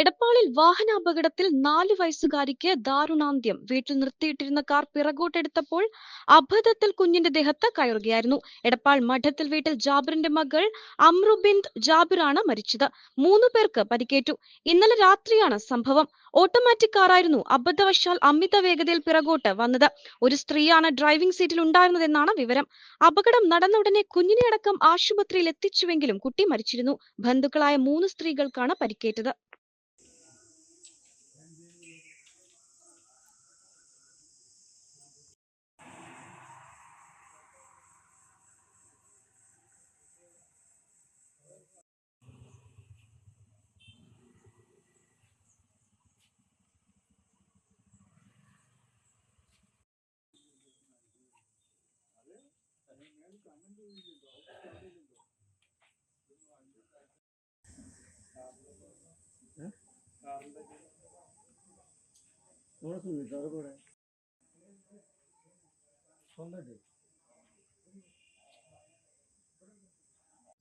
എടപ്പാളിൽ വാഹനാപകടത്തിൽ നാലു വയസ്സുകാരിക്ക് ദാരുണാന്ത്യം. വീട്ടിൽ നിർത്തിയിട്ടിരുന്ന കാർ പിറകോട്ടെടുത്തപ്പോൾ അബദ്ധത്തിൽ കുഞ്ഞിന്റെ ദേഹത്ത് കയറുകയായിരുന്നു. എടപ്പാൾ മഠത്തിൽ വീട്ടിൽ ജാബിറിന്റെ മകൾ അമ്രുബിന്ദ് ജാബിറാണ് മരിച്ചത്. മൂന്നു പേർക്ക് പരിക്കേറ്റു. ഇന്നലെ രാത്രിയാണ് സംഭവം. ഓട്ടോമാറ്റിക് കാറായിരുന്നു അബദ്ധവശാൽ അമിത വേഗതയിൽ പിറകോട്ട് വന്നത്. ഒരു സ്ത്രീയാണ് ഡ്രൈവിംഗ് സീറ്റിൽ ഉണ്ടായിരുന്നതെന്നാണ് വിവരം. അപകടം നടന്ന ഉടനെ കുഞ്ഞിനെ അടക്കം ആശുപത്രിയിൽ എത്തിച്ചുവെങ്കിലും കുട്ടി മരിച്ചിരുന്നു. ബന്ധുക്കളായ മൂന്ന് സ്ത്രീകൾക്കാണ് പരിക്കേറ്റത്. ওরা তুমি দরকার সন্ধ্যা দিই